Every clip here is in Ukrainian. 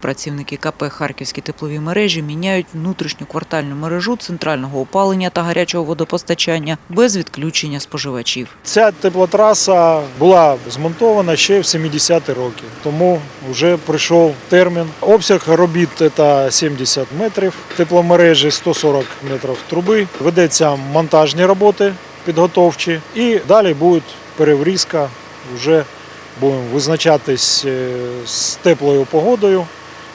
Працівники КП Харківські теплові мережі міняють внутрішню квартальну мережу центрального опалення та гарячого водопостачання без відключення споживачів. Ця теплотраса була змонтована ще в 70-ті роки, тому вже прийшов термін. Обсяг робіт це 70 метрів, тепломережі 140 метрів труби. Ведеться монтажні роботи підготовчі і далі буде переврізка. Вже будемо визначатись е, з теплою погодою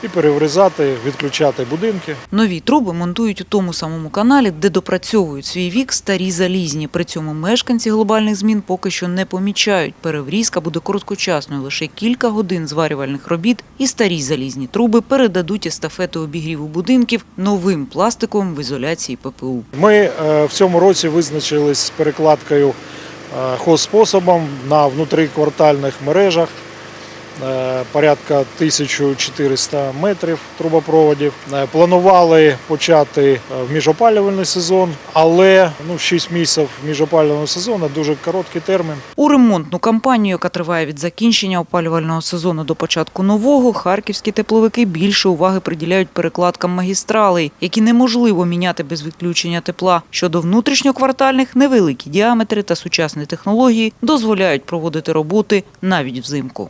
і переврізати, відключати будинки. Нові труби монтують у тому самому каналі, де допрацьовують свій вік старі залізні. При цьому мешканці глобальних змін поки що не помічають. Переврізка буде короткочасною, лише кілька годин зварювальних робіт і старі залізні труби передадуть естафету обігріву будинків новим пластиком в ізоляції ППУ. Ми е, в цьому році визначились з перекладкою е, хозспособом на внутриквартальних мережах. Е, Порядка 1400 метрів трубопроводів. Е, Планували почати е, в міжопалювальний сезон, але ну, 6 місяців міжопалювального сезону дуже короткий термін. У ремонтну кампанію, яка триває від закінчення опалювального сезону до початку нового, харківські тепловики більше уваги приділяють перекладкам магістралей, які неможливо міняти без відключення тепла. Щодо внутрішньоквартальних, невеликі діаметри та сучасні технології дозволяють проводити роботи навіть взимку.